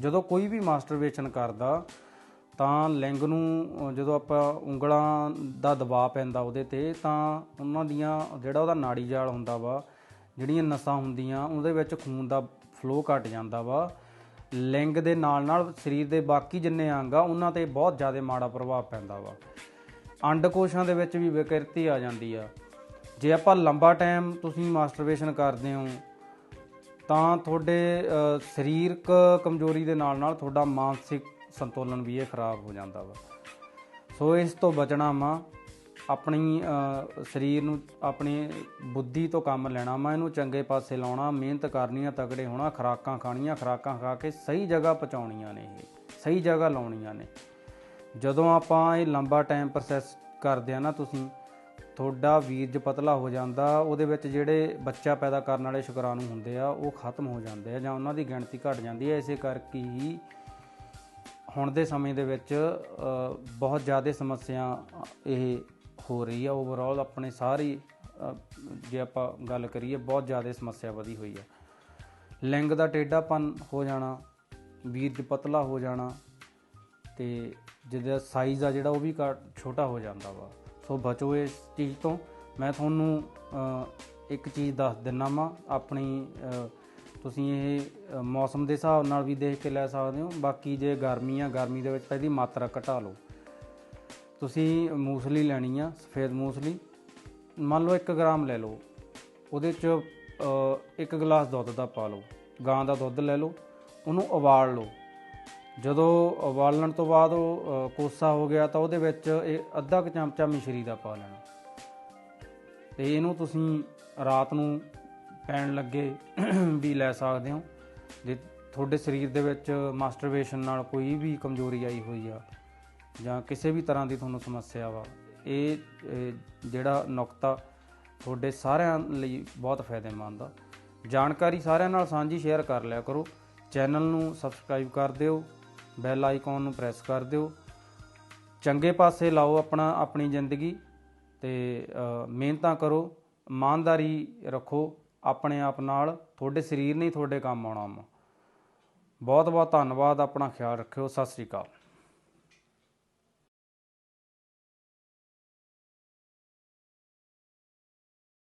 ਜਦੋਂ ਕੋਈ ਵੀ ਮਾਸਟਰਵੇਸ਼ਨ ਕਰਦਾ, ਤਾਂ ਲਿੰਗ ਨੂੰ ਜਦੋਂ ਆਪਾਂ ਉਂਗਲਾਂ ਦਾ ਦਬਾਅ ਪੈਂਦਾ ਉਹਦੇ ਤੇ, ਤਾਂ ਉਹਨਾਂ ਦੀਆਂ ਜਿਹੜਾ ਉਹਦਾ ਨਾੜੀ ਜਾਲ ਹੁੰਦਾ ਵਾ, ਜਿਹੜੀਆਂ ਨਸਾਂ ਹੁੰਦੀਆਂ, ਉਹਦੇ ਵਿੱਚ ਖੂਨ ਦਾ ਫਲੋ ਘਟ ਜਾਂਦਾ ਵਾ। ਲਿੰਗ ਦੇ ਨਾਲ ਨਾਲ ਸਰੀਰ ਦੇ ਬਾਕੀ ਜਿੰਨੇ ਅੰਗ ਆ, ਉਹਨਾਂ ਤੇ ਬਹੁਤ ਜ਼ਿਆਦਾ ਮਾੜਾ ਪ੍ਰਭਾਵ ਪੈਂਦਾ ਵਾ। ਅੰਡਕੋਸ਼ਾਂ ਦੇ ਵਿੱਚ ਵੀ ਵਿਕਰਤੀ ਆ ਜਾਂਦੀ ਆ। ਜੇ ਆਪਾਂ ਲੰਬਾ ਟਾਈਮ ਤੁਸੀਂ ਮਾਸਟਰਵੇਸ਼ਨ ਕਰਦੇ ਹੋ ਤਾਂ ਤੁਹਾਡੇ ਸਰੀਰਕ ਕਮਜ਼ੋਰੀ ਦੇ ਨਾਲ ਨਾਲ ਤੁਹਾਡਾ ਮਾਨਸਿਕ ਸੰਤੁਲਨ ਵੀ ਇਹ ਖਰਾਬ ਹੋ ਜਾਂਦਾ ਵਾ। ਸੋ ਇਸ ਤੋਂ ਬਚਣਾ ਵਾ, ਆਪਣੀ ਸਰੀਰ ਨੂੰ, ਆਪਣੀ ਬੁੱਧੀ ਤੋਂ ਕੰਮ ਲੈਣਾ ਵਾ, ਇਹਨੂੰ ਚੰਗੇ ਪਾਸੇ ਲਾਉਣਾ, ਮਿਹਨਤ ਕਰਨੀ ਆ ਤਗੜੇ ਹੋਣਾ, ਖੁਰਾਕਾਂ ਖਾਣੀਆਂ, ਖੁਰਾਕਾਂ ਖਾ ਕੇ ਸਹੀ ਜਗ੍ਹਾ ਪਹੁੰਚਾਉਣੀਆਂ ਨੇ ਇਹ, ਸਹੀ ਜਗ੍ਹਾ ਲਾਉਣੀਆਂ ਨੇ। ਜਦੋਂ ਆਪਾਂ ਇਹ ਲੰਬਾ ਟਾਈਮ ਪ੍ਰੋਸੈਸ ਕਰਦੇ ਆ ਨਾ ਤੁਸੀਂ ਤੁਹਾਡਾ ਵੀਰਜ ਪਤਲਾ ਹੋ ਜਾਂਦਾ, ਉਹਦੇ ਵਿੱਚ ਜਿਹੜੇ ਬੱਚਾ ਪੈਦਾ ਕਰਨ ਵਾਲੇ ਸ਼ੁਕਰਾਣੂ ਹੁੰਦੇ ਆ, ਉਹ ਖਤਮ ਹੋ ਜਾਂਦੇ ਆ ਜਾਂ ਉਹਨਾਂ ਦੀ ਗਿਣਤੀ ਘਟ ਜਾਂਦੀ ਹੈ। ਇਸੇ ਕਰਕੇ ਹੀ ਹੁਣ ਦੇ ਸਮੇਂ ਦੇ ਵਿੱਚ ਬਹੁਤ ਜ਼ਿਆਦਾ ਸਮੱਸਿਆ ਇਹ ਹੋ ਰਹੀ ਆ। ਓਵਰਆਲ ਆਪਣੇ ਸਾਰੀ ਜੇ ਆਪਾਂ ਗੱਲ ਕਰੀਏ, ਬਹੁਤ ਜ਼ਿਆਦਾ ਸਮੱਸਿਆ ਵਧੀ ਹੋਈ ਆ। ਲਿੰਗ ਦਾ ਟੇਢਾਪਨ ਹੋ ਜਾਣਾ ਵੀਰਜ ਪਤਲਾ ਹੋ ਜਾਣਾ, ਤੇ ਜਿਹਦਾ ਸਾਈਜ਼ ਆ ਜਿਹੜਾ, ਉਹ ਵੀ ਘੱਟ- ਛੋਟਾ ਹੋ ਜਾਂਦਾ ਵਾ। ਸੋ ਬਚੋ ਇਸ ਚੀਜ਼ ਤੋਂ। ਮੈਂ ਤੁਹਾਨੂੰ ਇੱਕ ਚੀਜ਼ ਦੱਸ ਦਿੰਨਾ ਵਾਂ, ਆਪਣੀ ਤੁਸੀਂ ਇਹ ਮੌਸਮ ਦੇ ਹਿਸਾਬ ਨਾਲ ਵੀ ਦੇਖ ਕੇ ਲੈ ਸਕਦੇ ਹੋ। ਬਾਕੀ ਜੇ ਗਰਮੀ ਆ, ਗਰਮੀ ਦੇ ਵਿੱਚ ਤਾਂ ਇਹਦੀ ਮਾਤਰਾ ਘਟਾ ਲਓ। ਤੁਸੀਂ ਮੂਸਲੀ ਲੈਣੀ ਆ, ਸਫੇਦ ਮੂਸਲੀ। ਮੰਨ ਲਓ 1 ਗ੍ਰਾਮ ਲੈ ਲਓ। ਉਹਦੇ ਚ ਇੱਕ ਗਲਾਸ ਦੁੱਧ ਦਾ ਪਾ ਲਓ। ਗਾਂ ਦਾ ਦੁੱਧ ਲੈ ਲਓ। ਉਹਨੂੰ ਉਬਾਲ ਲਓ। ਜਦੋਂ ਉਬਾਲਣ ਤੋਂ ਬਾਅਦ ਉਹ ਕੋਸਾ ਹੋ ਗਿਆ ਤਾਂ ਉਹਦੇ ਵਿੱਚ ਇਹ ਅੱਧਾ ਕੁ ਚਮਚਾ ਮਿਸ਼ਰੀ ਦਾ ਪਾ ਲੈਣਾ। ਤੇ ਇਹਨੂੰ ਤੁਸੀਂ ਰਾਤ ਨੂੰ ਪੈਣ ਲੱਗੇ ਵੀ ਲੈ ਸਕਦੇ ਹੋ। ਜੇ ਤੁਹਾਡੇ ਸਰੀਰ ਦੇ ਵਿੱਚ ਮਾਸਟਰਵੇਸ਼ਨ ਨਾਲ ਕੋਈ ਵੀ ਕਮਜ਼ੋਰੀ ਆਈ ਹੋਈ ਆ ਜਾਂ ਕਿਸੇ ਵੀ ਤਰ੍ਹਾਂ ਦੀ ਤੁਹਾਨੂੰ ਸਮੱਸਿਆ ਵਾ, ਇਹ ਜਿਹੜਾ ਨੁਕਤਾ ਤੁਹਾਡੇ ਸਾਰਿਆਂ ਲਈ ਬਹੁਤ ਫਾਇਦੇਮੰਦ ਆ। ਜਾਣਕਾਰੀ ਸਾਰਿਆਂ ਨਾਲ ਸਾਂਝੀ ਸ਼ੇਅਰ ਕਰ ਲਿਆ ਕਰੋ। ਚੈਨਲ ਨੂੰ ਸਬਸਕ੍ਰਾਈਬ ਕਰ ਦਿਓ। ਬੈਲ ਆਈਕਨ ਨੂੰ ਪ੍ਰੈਸ ਕਰ ਦਿਓ। ਚੰਗੇ ਪਾਸੇ ਲਾਓ ਆਪਣਾ, ਆਪਣੀ ਜ਼ਿੰਦਗੀ ਤੇ ਮਿਹਨਤਾਂ ਕਰੋ, ਇਮਾਨਦਾਰੀ ਰੱਖੋ, ਆਪਣੇ ਆਪ ਨਾਲ, ਤੁਹਾਡੇ ਸਰੀਰ ਨਹੀਂ, ਤੁਹਾਡੇ ਕੰਮ ਆਉਣਾ ਵਾ ਬਹੁਤ ਬਹੁਤ ਧੰਨਵਾਦ, ਆਪਣਾ ਖਿਆਲ ਰੱਖਿਓ, ਸਤਿ ਸ੍ਰੀ ਅਕਾਲ।